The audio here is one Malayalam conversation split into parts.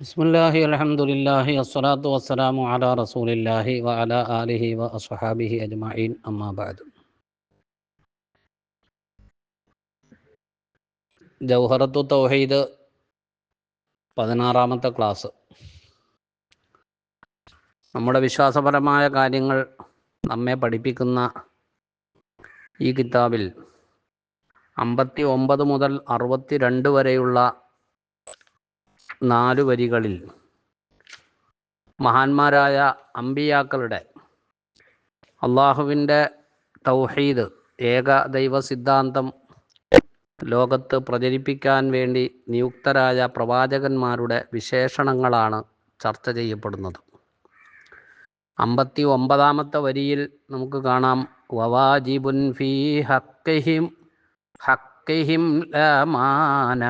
ബിസ്മില്ലാഹി അലഹമുല്ലാഹി അസ്സലാത്തു വസ്സലാമു അലാ റസൂലില്ലാഹി വ അല ആലിഹി വ അസ്ഹാബിഹി അജ്മഈൻ. അമ്മാബാദ് ജൗഹറത്തു തൗഹീദ് പതിനാറാമത്തെ ക്ലാസ്. നമ്മുടെ വിശ്വാസപരമായ കാര്യങ്ങൾ നമ്മെ പഠിപ്പിക്കുന്ന ഈ കിതാബിൽ അമ്പത്തി ഒമ്പത് മുതൽ അറുപത്തി രണ്ട് വരെയുള്ള നാല് വരികളിൽ മഹാന്മാരായ അമ്പിയാക്കളുടെ അള്ളാഹുവിന്റെ തൗഹീദ് ഏക ദൈവ സിദ്ധാന്തം ലോകത്ത് പ്രചരിപ്പിക്കാൻ വേണ്ടി നിയുക്തരായ പ്രവാചകന്മാരുടെ വിശേഷണങ്ങളാണ് ചർച്ച ചെയ്യപ്പെടുന്നത്. അമ്പത്തി ഒമ്പതാമത്തെ വരിയിൽ നമുക്ക് കാണാം. വവാജിബുൻ ഫീ ഹക്കഹിം ഹക്കഹിം ലമാന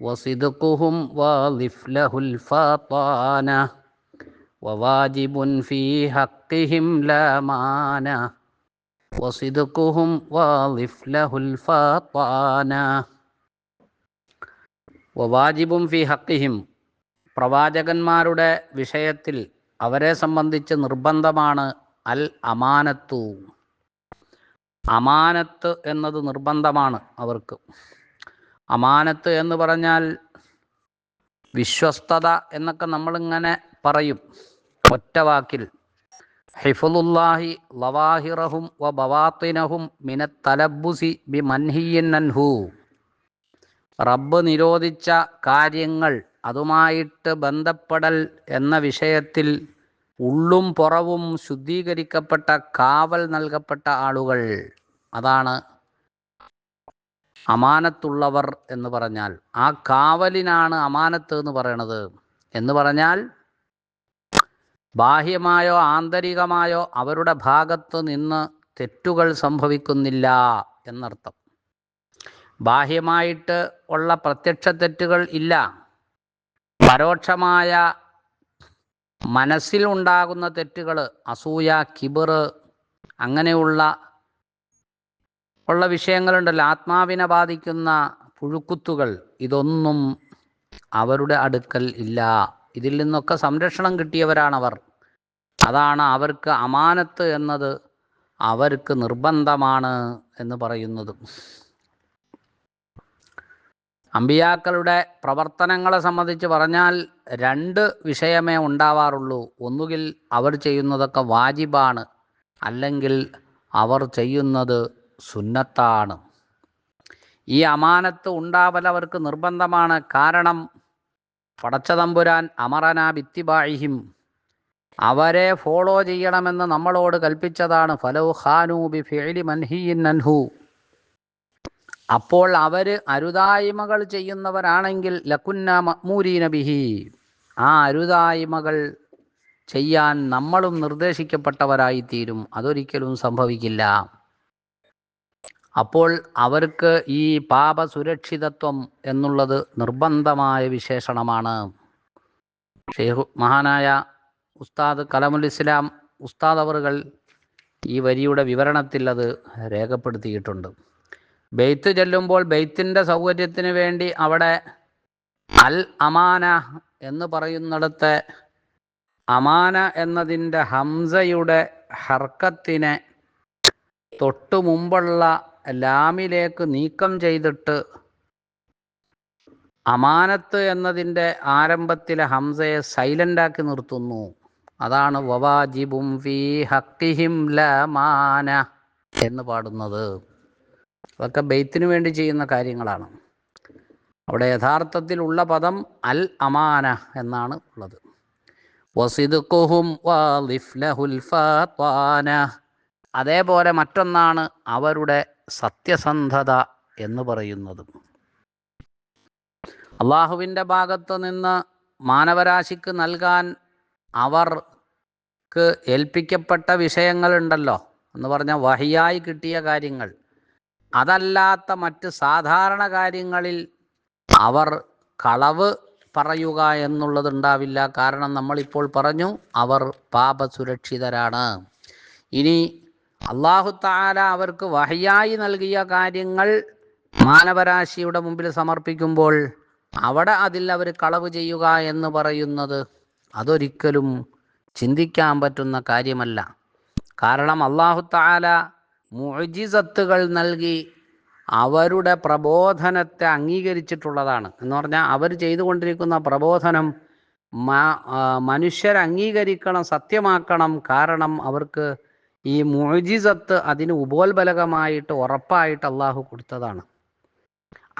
وصدقهم واضف له الفطانة وواجب في حقهم لا مانع وصدقهم واضف له الفطانة وواجب في حقهم പ്രവാചകന്മാരുടെ വിഷയത്തിൽ അവരെ സംബന്ധിച്ച് നിർബന്ധമാണ് അൽ അമാനത്തു അമാനത്ത് എന്നത് നിർബന്ധമാണ് അവർക്ക് അമാനത്ത് എന്ന് പറഞ്ഞാൽ വിശ്വസ്തത എന്നൊക്കെ നമ്മളിങ്ങനെ പറയും. ഒറ്റ വാക്കിൽ ഹിഫുലുല്ലാഹി ലവാഹിറഹും വ ബവാത്തിനഹും മിന തലബുസി ബി മൻഹിയിൻ അൻഹു. റബ്ബ് നിരോധിച്ച കാര്യങ്ങൾ അതുമായിട്ട് ബന്ധപ്പെടൽ എന്ന വിഷയത്തിൽ ഉള്ളും പുറവും ശുദ്ധീകരിക്കപ്പെട്ട കാവൽ നൽകപ്പെട്ട ആളുകൾ. അതാണ് അമാനത്തുള്ളവർ എന്ന് പറഞ്ഞാൽ ആ കാവലിനാണ് അമാനത്ത് എന്ന് പറയണത്. എന്ന് പറഞ്ഞാൽ ബാഹ്യമായോ ആന്തരികമായോ അവരുടെ ഭാഗത്ത് നിന്ന് തെറ്റുകൾ സംഭവിക്കുന്നില്ല എന്നർത്ഥം. ബാഹ്യമായിട്ട് ഉള്ള പ്രത്യക്ഷ തെറ്റുകൾ ഇല്ല. പരോക്ഷമായ മനസ്സിൽ ഉണ്ടാകുന്ന തെറ്റുകൾ അസൂയ കിബിറ് അങ്ങനെയുള്ള ഉള്ള വിഷയങ്ങളുണ്ടല്ലോ. ആത്മാവിനെ ബാധിക്കുന്ന പുഴുക്കുത്തുകൾ ഇതൊന്നും അവരുടെ അടുക്കൽ ഇല്ല. ഇതിൽ നിന്നൊക്കെ സംരക്ഷണം കിട്ടിയവരാണവർ. അതാണ് അവർക്ക് അമാനത്ത് എന്നത് അവർക്ക് നിർബന്ധമാണ് എന്ന് പറയുന്നത്. അമ്പിയാക്കളുടെ പ്രവർത്തനങ്ങളെ സംബന്ധിച്ച് പറഞ്ഞാൽ രണ്ട് വിഷയമേ ഉണ്ടാവാറുള്ളൂ. ഒന്നുകിൽ അവർ ചെയ്യുന്നതൊക്കെ വാജിബാണ് അല്ലെങ്കിൽ അവർ ചെയ്യുന്നത് സുന്നത്താണ്. ഈ അമാനത്ത് ഉണ്ടാവൽ അവർക്ക് നിർബന്ധമാണ്. കാരണം പടച്ചതമ്പുരാൻ അമറനാ ബിത്തിബായിഹിം അവരെ ഫോളോ ചെയ്യണമെന്ന് നമ്മളോട് കൽപ്പിച്ചതാണ്. ഫലോ ഖാനു ബി ഫിഅലി മൻഹിയിൻ അൻഹു. അപ്പോൾ അവർ അരുതായ്മകൾ ചെയ്യുന്നവരാണെങ്കിൽ ലക്കുന്ന മഅ്മൂരീന ബിഹി. ആ അരുതായ്മകൾ ചെയ്യാൻ നമ്മളും നിർദ്ദേശിക്കപ്പെട്ടവരായിത്തീരും. അതൊരിക്കലും സംഭവിക്കില്ല. അപ്പോൾ അവർക്ക് ഈ പാപ സുരക്ഷിതത്വം എന്നുള്ളത് നിർബന്ധമായ വിശേഷണമാണ്. ഷെയ്ഖു മഹാനായ ഉസ്താദ് കലമുൽ ഇസ്ലാം ഉസ്താദ് അവറുകൾ ഈ വരിയുടെ വിവരണത്തിൽ അത് രേഖപ്പെടുത്തിയിട്ടുണ്ട്. ബെയ്ത്ത് ചെല്ലുമ്പോൾ ബെയ്ത്തിന്റെ സൗകര്യത്തിന് വേണ്ടി അവിടെ അൽ അമാന എന്ന് പറയുന്നിടത്തെ അമാന എന്നതിന്റെ ഹംസയുടെ ഹർക്കത്തിനെ തൊട്ടു മുമ്പുള്ള ലാമിലേക്ക് നീക്കം ചെയ്തിട്ട് അമാനത്ത് എന്നതിന്റെ ആരംഭത്തിലെ ഹംസയെ സൈലന്റാക്കി നിർത്തുന്നു. അതാണ് വവാജിബും ഫീ ഹക്കിഹിം ലമാന എന്ന് പാടുന്നത്. അതൊക്കെ ബെയ്ത്തിന് വേണ്ടി ചെയ്യുന്ന കാര്യങ്ങളാണ്. അവിടെ യഥാർത്ഥത്തിലുള്ള പദം അൽ അമാന എന്നാണ് ഉള്ളത്. അതേപോലെ മറ്റൊന്നാണ് അവരുടെ സത്യസന്ധത എന്ന് പറയുന്നതും. അള്ളാഹുവിന്റെ ഭാഗത്തു നിന്ന് മാനവരാശിക്ക് നൽകാൻ അവർക്ക് ഏൽപ്പിക്കപ്പെട്ട വിഷയങ്ങളുണ്ടല്ലോ എന്ന് പറഞ്ഞാൽ വഹിയായി കിട്ടിയ കാര്യങ്ങൾ. അതല്ലാത്ത മറ്റ് സാധാരണ കാര്യങ്ങളിൽ അവർ കളവ് പറയുക എന്നുള്ളതുണ്ടാവില്ല. കാരണം നമ്മളിപ്പോൾ പറഞ്ഞു അവർ പാപസുരക്ഷിതരാണ്. ഇനി അള്ളാഹു താല അവർക്ക് വഹയായി നൽകിയ കാര്യങ്ങൾ മാനവരാശിയുടെ മുമ്പിൽ സമർപ്പിക്കുമ്പോൾ അവിടെ അതിൽ അവർ കളവ് ചെയ്യുക എന്ന് പറയുന്നത് അതൊരിക്കലും ചിന്തിക്കാൻ പറ്റുന്ന കാര്യമല്ല. കാരണം അള്ളാഹു താല മുഅജിസത്തുകൾ നൽകി അവരുടെ പ്രബോധനത്തെ അംഗീകരിച്ചിട്ടുള്ളതാണ്. എന്ന് പറഞ്ഞാൽ അവർ ചെയ്തുകൊണ്ടിരിക്കുന്ന പ്രബോധനം മനുഷ്യർ മനുഷ്യരെ അംഗീകരിക്കണം സത്യമാക്കണം. കാരണം അവർക്ക് ഈ മുഅജിസത്ത് അതിന് ഉപോത്ബലകമായിട്ട് ഉറപ്പായിട്ട് അള്ളാഹു കൊടുത്തതാണ്.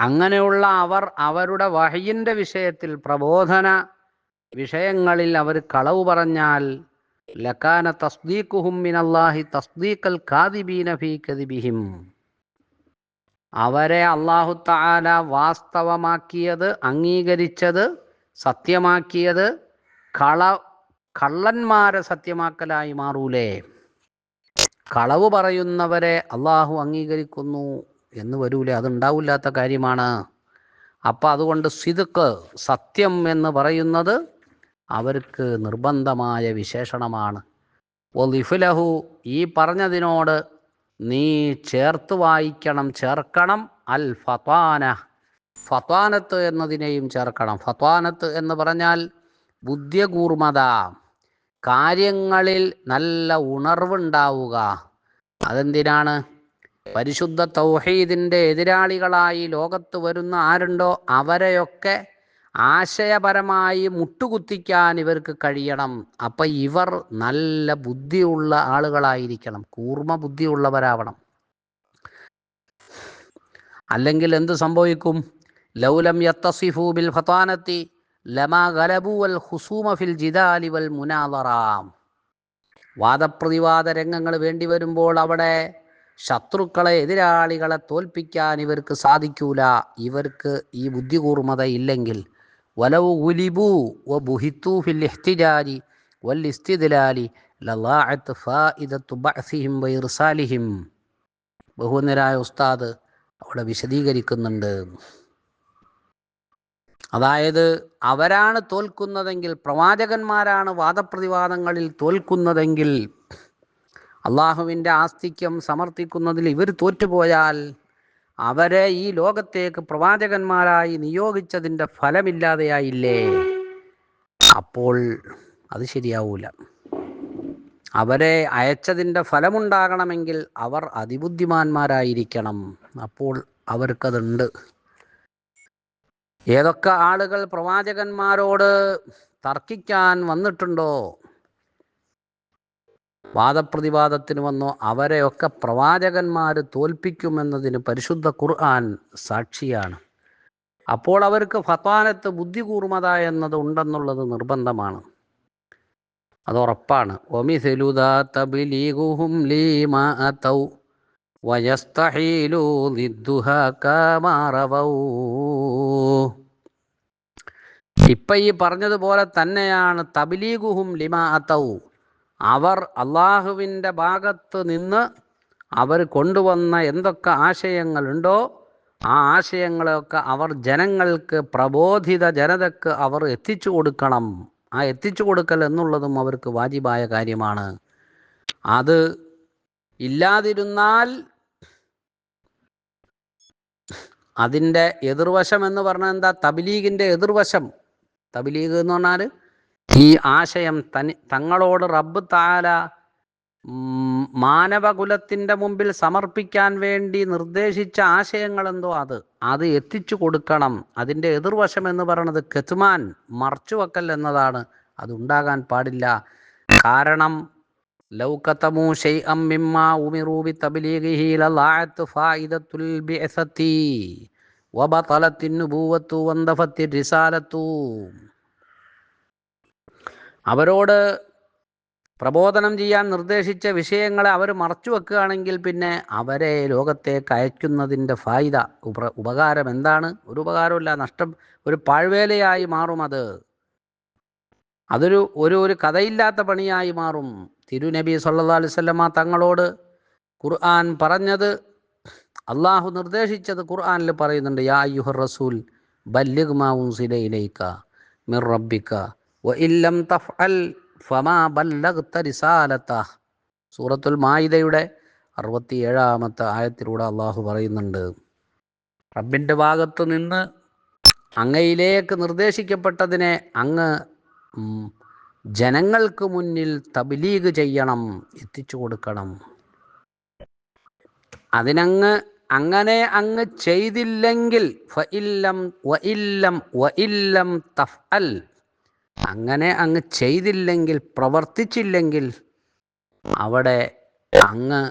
അങ്ങനെയുള്ള അവർ അവരുടെ വഹയിന്റെ വിഷയത്തിൽ പ്രബോധന വിഷയങ്ങളിൽ അവർ കളവ് പറഞ്ഞാൽ ലക്കാന തസ്ദീഖുഹും മിനല്ലാഹി തസ്ദീഖൽ കാദിബീന ഫീ കദിബിഹിം. അവരെ അള്ളാഹു താല വാസ്തവമാക്കിയത് അംഗീകരിച്ചത് സത്യമാക്കിയത് കള കള്ളന്മാരെ സത്യമാക്കലായി മാറൂലേ? കളവ് പറയുന്നവരെ അള്ളാഹു അംഗീകരിക്കുന്നു എന്ന് വരൂലേ? അതുണ്ടാവില്ലാത്ത കാര്യമാണ്. അപ്പം അതുകൊണ്ട് സിതുക്ക് സത്യം എന്ന് പറയുന്നത് അവർക്ക് നിർബന്ധമായ വിശേഷണമാണ്. ഒലിഫുലഹു ഈ പറഞ്ഞതിനോട് നീ ചേർത്ത് വായിക്കണം ചേർക്കണം. അൽ ഫത്വാന ഫത്വാനത്ത് എന്നതിനെയും ചേർക്കണം. ഫത്വാനത്ത് എന്ന് പറഞ്ഞാൽ ബുദ്ധികൂർമത. കാര്യങ്ങളിൽ നല്ല ഉണർവുണ്ടാവുക. അതെന്തിനാണ്? പരിശുദ്ധ തൗഹീദിന്റെ എതിരാളികളായി ലോകത്ത് വരുന്ന ആരുണ്ടോ? അവരെയൊക്കെ ആശയപരമായി മുട്ടുകുത്തിക്കാൻ ഇവർക്ക് കഴിയണം. അപ്പൊ ഇവർ നല്ല ബുദ്ധിയുള്ള ആളുകളായിരിക്കണം. കൂർമ്മ ബുദ്ധിയുള്ളവരാവണം. അല്ലെങ്കിൽ എന്ത് സംഭവിക്കും? ലൗലം യത്തസിഫു ബിൽ ഫത്താനത്തി ലമാ ഗലബു വൽ ഫിൽ ജിദാലി വൽ വാദപ്രതിവാദ രംഗങ്ങൾ വേണ്ടി വരുമ്പോൾ അവിടെ ശത്രുക്കളെ എതിരാളികളെ തോൽപ്പിക്കാൻ ഇവർക്ക് സാധിക്കൂല. ഇവർക്ക് ഈ ബുദ്ധികൂർമ്മത ഇല്ലെങ്കിൽ. ഉലിബു വ ഫിൽ വൽ ഇസ്തിദ്ലാലി ഫായിദത്തു വ ഇർസാലിഹിം. ബഹുനിരായ ഉസ്താദ് അവിടെ വിശദീകരിക്കുന്നുണ്ട്. അതായത് അവരാണ് തോൽക്കുന്നതെങ്കിൽ പ്രവാചകന്മാരാണ് വാദപ്രതിവാദങ്ങളിൽ തോൽക്കുന്നതെങ്കിൽ അള്ളാഹുവിന്റെ ആസ്തിക്യം സമർത്ഥിക്കുന്നതിൽ ഇവർ തോറ്റുപോയാൽ അവരെ ഈ ലോകത്തേക്ക് പ്രവാചകന്മാരായി നിയോഗിച്ചതിന്റെ ഫലമില്ലാതെയായില്ലേ? അപ്പോൾ അത് ശരിയാവൂല. അവരെ അയച്ചതിന്റെ ഫലമുണ്ടാകണമെങ്കിൽ അവർ അതിബുദ്ധിമാന്മാരായിരിക്കണം. അപ്പോൾ അവർക്കതുണ്ട്. ഏതൊക്കെ ആളുകൾ പ്രവാചകന്മാരോട് തർക്കിക്കാൻ വന്നിട്ടുണ്ടോ? വാദപ്രതിവാദത്തിന് വന്നോ അവരെയൊക്കെ പ്രവാചകന്മാർ തോൽപ്പിക്കുമെന്നതിന് പരിശുദ്ധ ഖുർആൻ സാക്ഷിയാണ്. അപ്പോൾ അവർക്ക് ഫത്താനത്ത് ബുദ്ധികൂർമത എന്നത് ഉണ്ടെന്നുള്ളത് നിർബന്ധമാണ്. അത് ഉറപ്പാണ്. ഒമിസലുദാ ലീമ ലീമാ ഇപ്പൊ ഈ പറഞ്ഞതുപോലെ തന്നെയാണ് തബിലീഗുഹും ലിമാ അതൗ അവർ അള്ളാഹുവിന്റെ ഭാഗത്ത് നിന്ന് അവർ കൊണ്ടുവന്ന എന്തൊക്കെ ആശയങ്ങളുണ്ടോ ആ ആശയങ്ങളെയൊക്കെ അവർ ജനങ്ങൾക്ക് പ്രബോധിത ജനതക്ക് അവർ എത്തിച്ചു കൊടുക്കണം. ആ എത്തിച്ചു കൊടുക്കൽ എന്നുള്ളതും അവർക്ക് വാജിബായ കാര്യമാണ്. അത് ഇല്ലാതിരുന്നാൽ അതിന്റെ എതിർവശം എന്ന് പറഞ്ഞാൽ എന്താ? തബിലീഗിന്റെ എതിർവശം. തബിലീഗ് എന്ന് പറഞ്ഞാൽ ഈ ആശയം തനി തങ്ങളോട് റബ്ബ് താല മാനവകുലത്തിന്റെ മുമ്പിൽ സമർപ്പിക്കാൻ വേണ്ടി നിർദ്ദേശിച്ച ആശയങ്ങൾ എന്തോ അത്? അത് എത്തിച്ചു കൊടുക്കണം. അതിന്റെ എതിർവശം എന്ന് പറയുന്നത് കെത്തുമാൻ മറച്ചുവെക്കൽ എന്നതാണ്. അത് ഉണ്ടാകാൻ പാടില്ല. കാരണം അവരോട് പ്രബോധനം ചെയ്യാൻ നിർദ്ദേശിച്ച വിഷയങ്ങളെ അവർ മറച്ചു വെക്കുകയാണെങ്കിൽ പിന്നെ അവരെ ലോകത്തേക്ക് അയക്കുന്നതിന്റെ ഫായിദ ഉപ ഉപകാരം എന്താണ്? ഒരു ഉപകാരമില്ല നഷ്ടം ഒരു പാഴ്വേലയായി മാറും അത്. അതൊരു ഒരു ഒരു കഥയില്ലാത്ത പണിയായി മാറും. തിരുനബി സല്ലാ അലുസല്ലമ്മ തങ്ങളോട് ഖുർആൻ പറഞ്ഞത് അള്ളാഹു നിർദ്ദേശിച്ചത് ഖുർആനിൽ പറയുന്നുണ്ട് യാ അയ്യുഹർ റസൂൽ ഫമാ ബല്ലഗ്ത സൂറത്തുൽ മായിദയുടെ അറുപത്തി ഏഴാമത്തെ ആയത്തിലൂടെ അള്ളാഹു പറയുന്നുണ്ട് റബ്ബിന്റെ ഭാഗത്ത് നിന്ന് അങ്ങയിലേക്ക് നിർദ്ദേശിക്കപ്പെട്ടതിനെ അങ്ങ് ജനങ്ങൾക്ക് മുന്നിൽ തബ്ലീഗ് ചെയ്യണം എത്തിച്ചു കൊടുക്കണം. അതിനങ്ങ് അങ്ങനെ അങ്ങ് ചെയ്തില്ലെങ്കിൽ അങ്ങനെ അങ്ങ് ചെയ്തില്ലെങ്കിൽ പ്രവർത്തിച്ചില്ലെങ്കിൽ അവിടെ അങ്ങ്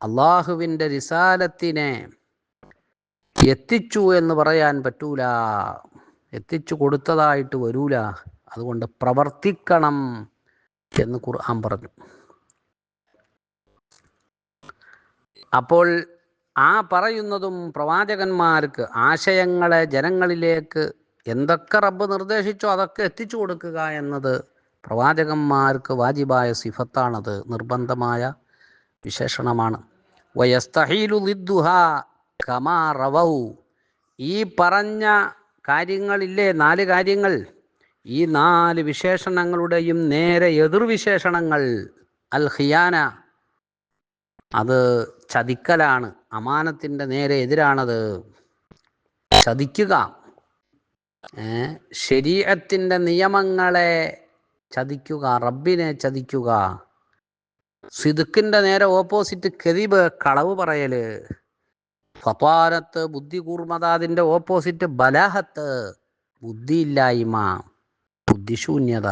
അള്ളാഹുവിന്റെ റിസാലത്തിനെ എത്തിച്ചു എന്ന് പറയാൻ പറ്റൂല. എത്തിച്ചു കൊടുത്തതായിട്ട് വരൂല. അതുകൊണ്ട് പ്രവർത്തിക്കണം എന്ന് ഖുർആൻ പറഞ്ഞു. അപ്പോൾ ആ പറയുന്നതും പ്രവാചകന്മാർക്ക് ആശയങ്ങളെ ജനങ്ങളിലേക്ക് എന്തൊക്കെ റബ്ബ് നിർദ്ദേശിച്ചോ അതൊക്കെ എത്തിച്ചു കൊടുക്കുക എന്നത് പ്രവാചകന്മാർക്ക് വാജിബായ സിഫത്താണത് നിർബന്ധമായ വിശേഷണമാണ്. കമാ റവൗ. ഈ പറഞ്ഞ കാര്യങ്ങളില്ലേ നാല് കാര്യങ്ങൾ ഈ നാല് വിശേഷണങ്ങളുടെയും നേരെ എതിർവിശേഷണങ്ങൾ അൽ ഹിയാന അത് ചതിക്കലാണ് അമാനത്തിന്റെ നേരെ എതിരാണത്. ചതിക്കുക. ശരീരത്തിന്റെ നിയമങ്ങളെ ചതിക്കുക റബ്ബിനെ ചതിക്കുക. സിദുക്കിന്റെ നേരെ ഓപ്പോസിറ്റ് കെതിബ് കളവ് പറയൽ. ഫത്വാരത്ത് ബുദ്ധി കൂർമത ഓപ്പോസിറ്റ് ബലാഹത്ത് ബുദ്ധിയില്ലായ്മ. ബുദ്ധിശൂന്യത.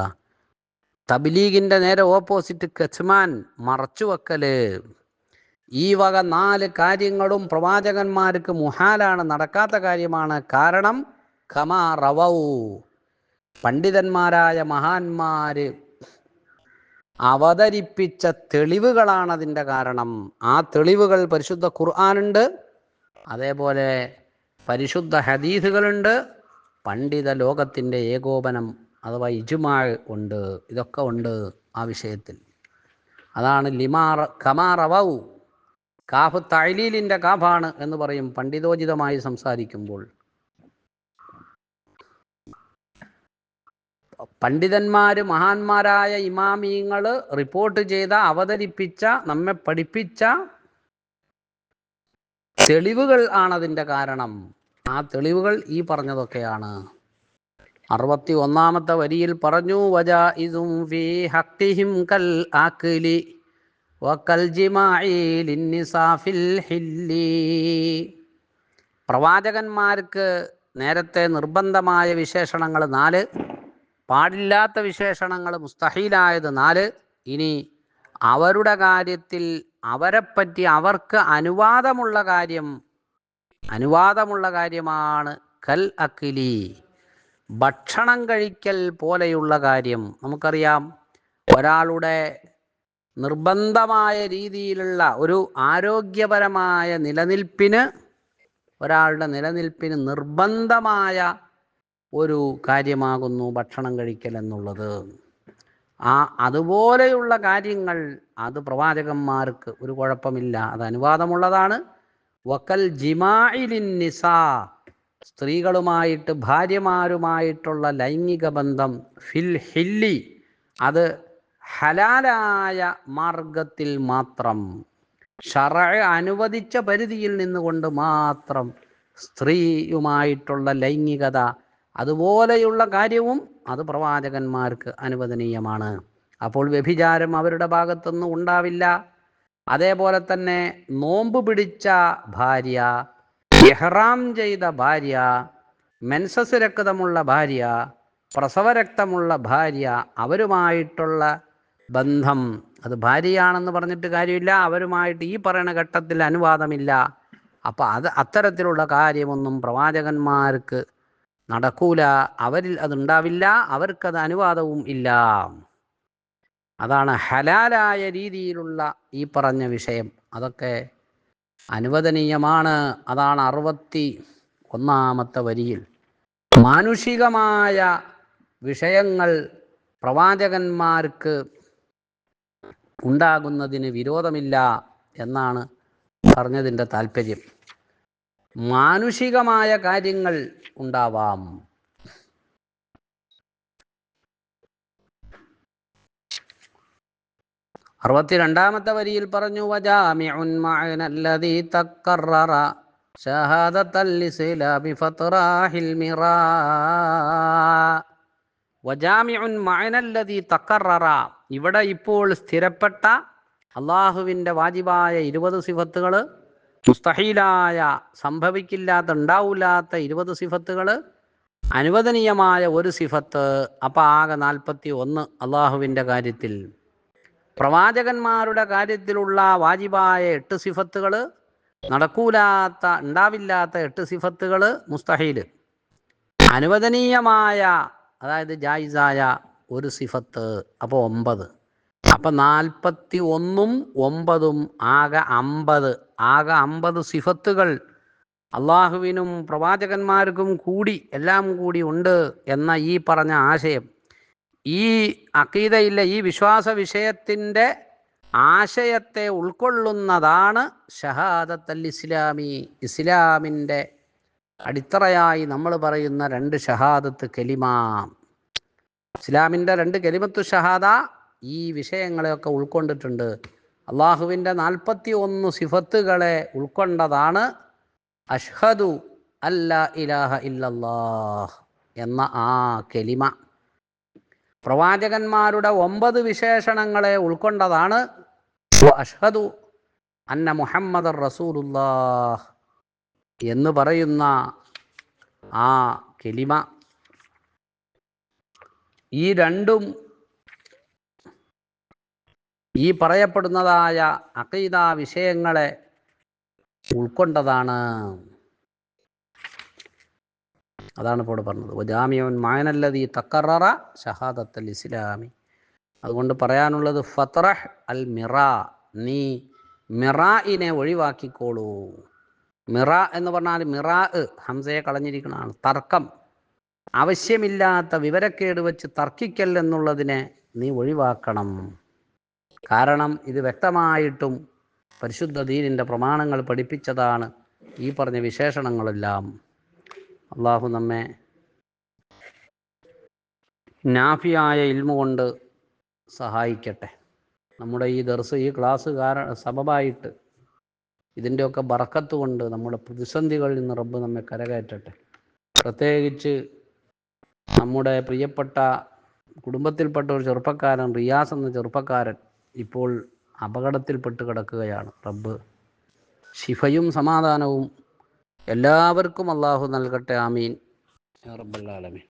തബിലീഗിന്റെ നേരെ ഓപ്പോസിറ്റ് കച്ച്മാൻ മറച്ചുവെക്കൽ. ഈ വക നാല് കാര്യങ്ങളും പ്രവാചകന്മാർക്ക് മുഹാലാണ് നടക്കാത്ത കാര്യമാണ്. കാരണം കമാ റവൗ. പണ്ഡിതന്മാരായ മഹാന്മാര് അവതരിപ്പിച്ച തെളിവുകളാണ് അതിന്റെ കാരണം. ആ തെളിവുകൾ പരിശുദ്ധ ഖുർആാനുണ്ട്. അതേപോലെ പരിശുദ്ധ ഹദീസുകളുണ്ട്. പണ്ഡിത ലോകത്തിന്റെ ഏകോപനം അഥവാ ഇജുമാൾ ഉണ്ട് ഇതൊക്കെ ഉണ്ട് ആ വിഷയത്തിൽ. അതാണ് ലിമാർ ഖമാറവൗ കാഫ് തൈലീലിന്റെ കാഫാണ് എന്ന് പറയും പണ്ഡിതോചിതമായി സംസാരിക്കുമ്പോൾ. പണ്ഡിതന്മാർ മഹാന്മാരായ ഇമാമിയങ്ങൾ റിപ്പോർട്ട് ചെയ്ത അവതരിപ്പിച്ച നമ്മെ പഠിപ്പിച്ച തെളിവുകൾ ആണതിന്റെ കാരണം. ആ തെളിവുകൾ ഈ പറഞ്ഞതൊക്കെയാണ്. അറുപത്തി ഒന്നാമത്തെ വരിയിൽ പറഞ്ഞു പ്രവാചകന്മാർക്ക് നേരത്തെ നിർബന്ധമായ വിശേഷണങ്ങൾ നാല് പാടില്ലാത്ത വിശേഷണങ്ങൾ മുസ്തഹീലായത് നാല്. ഇനി അവരുടെ കാര്യത്തിൽ അവരെപ്പറ്റി അവർക്ക് അനുവാദമുള്ള കാര്യം അനുവാദമുള്ള കാര്യമാണ് കൽ അക്കിലി ഭക്ഷണം കഴിക്കൽ പോലെയുള്ള കാര്യം നമുക്കറിയാം. ഒരാളുടെ നിർബന്ധമായ രീതിയിലുള്ള ഒരു ആരോഗ്യപരമായ നിലനിൽപ്പിന് ഒരാളുടെ നിലനിൽപ്പിന് നിർബന്ധമായ ഒരു കാര്യമാകുന്നു ഭക്ഷണം കഴിക്കൽ എന്നുള്ളത്. ആ അതുപോലെയുള്ള കാര്യങ്ങൾ അത് പ്രവാചകന്മാർക്ക് ഒരു കുഴപ്പമില്ല. അത് അനുവാദമുള്ളതാണ്. വക്കൽ ജിമാലിൻ നിസാ. സ്ത്രീകളുമായിട്ട് ഭാര്യമാരുമായിട്ടുള്ള ലൈംഗിക ബന്ധം ഫിൽ ഹില്ലി അത് ഹലാലായ മാർഗത്തിൽ മാത്രം ഷറ അനുവദിച്ച പരിധിയിൽ നിന്നുകൊണ്ട് മാത്രം സ്ത്രീയുമായിട്ടുള്ള ലൈംഗികത അതുപോലെയുള്ള കാര്യവും അത് പ്രവാചകന്മാർക്ക് അനുവദനീയമാണ്. അപ്പോൾ വ്യഭിചാരം അവരുടെ ഭാഗത്തുനിന്ന് ഉണ്ടാവില്ല. അതേപോലെ തന്നെ നോമ്പ് പിടിച്ച ഭാര്യ ഇഹ്റാം ചെയ്ത ഭാര്യ മെൻസസ് രക്തമുള്ള ഭാര്യ പ്രസവരക്തമുള്ള ഭാര്യ അവരുമായിട്ടുള്ള ബന്ധം. അത് ഭാര്യയാണെന്ന് പറഞ്ഞിട്ട് കാര്യമില്ല അവരുമായിട്ട് ഈ പറയുന്ന ഘട്ടത്തിൽ അനുവാദമില്ല. അപ്പം അത് അത്തരത്തിലുള്ള കാര്യമൊന്നും പ്രവാചകന്മാർക്ക് നടക്കൂല. അവരിൽ അതുണ്ടാവില്ല അവർക്കത് അനുവാദവും ഇല്ല. അതാണ് ഹലാലായ രീതിയിലുള്ള ഈ പറഞ്ഞ വിഷയം. അതൊക്കെ അനുവദനീയമാണ്. അതാണ് അറുപത്തി ഒന്നാമത്തെ വരിയിൽ. മാനുഷികമായ വിഷയങ്ങൾ പ്രവാചകന്മാർക്ക് ഉണ്ടാകുന്നതിന് വിരോധമില്ല എന്നാണ് പറഞ്ഞതിന്റെ താല്പര്യം മാനുഷികമായ കാര്യങ്ങൾ ഉണ്ടാവാം. അറുപത്തിരണ്ടാമത്തെ വരിയിൽ പറഞ്ഞു ഇവിടെ ഇപ്പോൾ സ്ഥിരപ്പെട്ട അള്ളാഹുവിന്റെ വാജിബായ ഇരുപത് സിഫത്തുകൾ മുസ്തഹീലായ സംഭവിക്കില്ലാത്ത ഉണ്ടാവില്ലാത്ത ഇരുപത് സിഫത്തുകൾ അനുവദനീയമായ ഒരു സിഫത്ത് അപ്പം ആകെ നാൽപ്പത്തി ഒന്ന് അള്ളാഹുവിന്റെ കാര്യത്തിൽ. പ്രവാചകന്മാരുടെ കാര്യത്തിലുള്ള വാജിബായ എട്ട് സിഫത്തുകൾ നടക്കൂലാത്ത ഉണ്ടാവില്ലാത്ത എട്ട് സിഫത്തുകൾ മുസ്തഹീൽ അനുവദനീയമായ അതായത് ജായിസായ ഒരു സിഫത്ത് അപ്പോൾ ഒമ്പത്. അപ്പം നാൽപ്പത്തി ഒന്നും ഒമ്പതും ആകെ അമ്പത്. ആകെ അമ്പത് സിഫത്തുകൾ അള്ളാഹുവിനും പ്രവാചകന്മാർക്കും കൂടി എല്ലാം കൂടി ഉണ്ട് എന്ന ഈ പറഞ്ഞ ആശയം. ഈ അക്കീതയിലെ ഈ വിശ്വാസ വിഷയത്തിന്റെ ആശയത്തെ ഉൾക്കൊള്ളുന്നതാണ് ഷഹാദത്തൽ ഇസ്ലാമി. ഇസ്ലാമിന്റെ അടിത്തറയായി നമ്മൾ പറയുന്ന രണ്ട് ഷഹാദത്ത് കെലിമ. ഇസ്ലാമിന്റെ രണ്ട് കെലിമത്തു ഷഹാദ ഈ വിഷയങ്ങളെയൊക്കെ ഉൾക്കൊണ്ടിട്ടുണ്ട്. അള്ളാഹുവിന്റെ നാൽപ്പത്തി ഒന്ന് സിഫത്തുകളെ ഉൾക്കൊണ്ടതാണ് അഷ്ഹദു അല്ല ഇലാഹ ഇല്ലല്ലാഹ് എന്ന ആ കെലിമ. പ്രവാചകന്മാരുടെ ഒമ്പത് വിശേഷണങ്ങളെ ഉൾക്കൊണ്ടതാണ്. അഷ്ഹദു അന്ന മുഹമ്മദ് റസൂലുല്ലാഹ് എന്ന് പറയുന്ന ആ കെലിമ. ഈ രണ്ടും ഈ പറയപ്പെടുന്നതായ അഖീദ വിഷയങ്ങളെ ഉൾക്കൊണ്ടതാണ്. അതാണ് ഇപ്പോൾ പറഞ്ഞത്. ജാമിയോൻ മായനല്ലതി തക്കറ ഷഹാദത്തൽ ഇസ്ലാമി. അതുകൊണ്ട് പറയാനുള്ളത് ഫത്രഹ് അൽ മിറ. നീ മിറായിനെ ഒഴിവാക്കിക്കോളൂ. മിറ എന്ന് പറഞ്ഞാൽ മിറാ ഹംസയെ കളഞ്ഞിരിക്കുന്നതാണ് തർക്കം. ആവശ്യമില്ലാത്ത വിവരക്കേട് വെച്ച് തർക്കിക്കൽ എന്നുള്ളതിനെ നീ ഒഴിവാക്കണം. കാരണം ഇത് വ്യക്തമായിട്ടും പരിശുദ്ധ ദീനിന്റെ പ്രമാണങ്ങൾ പഠിപ്പിച്ചതാണ് ഈ പറഞ്ഞ വിശേഷണങ്ങളെല്ലാം. അള്ളാഹു നമ്മെ നാഫിയായ ഇൽമ കൊണ്ട് സഹായിക്കട്ടെ. നമ്മുടെ ഈ ദർസ് ഈ ക്ലാസ് കാര സബബായിട്ട് ഇതിന്റെയൊക്കെ ബറക്കത്ത് കൊണ്ട് നമ്മുടെ പ്രതിസന്ധികളിൽ നിന്ന് റബ്ബ് നമ്മെ കരകയറ്റട്ടെ. പ്രത്യേകിച്ച് നമ്മുടെ പ്രിയപ്പെട്ട കുടുംബത്തിൽപ്പെട്ട ഒരു ചെറുപ്പക്കാരൻ റിയാസ് എന്ന ചെറുപ്പക്കാരൻ ഇപ്പോൾ അപകടത്തിൽപ്പെട്ട് കിടക്കുകയാണ്. റബ്ബ് ശിഫയും സമാധാനവും എല്ലാവർക്കും അള്ളാഹു നൽകട്ടെ ആമീൻ. ആലമീൻ.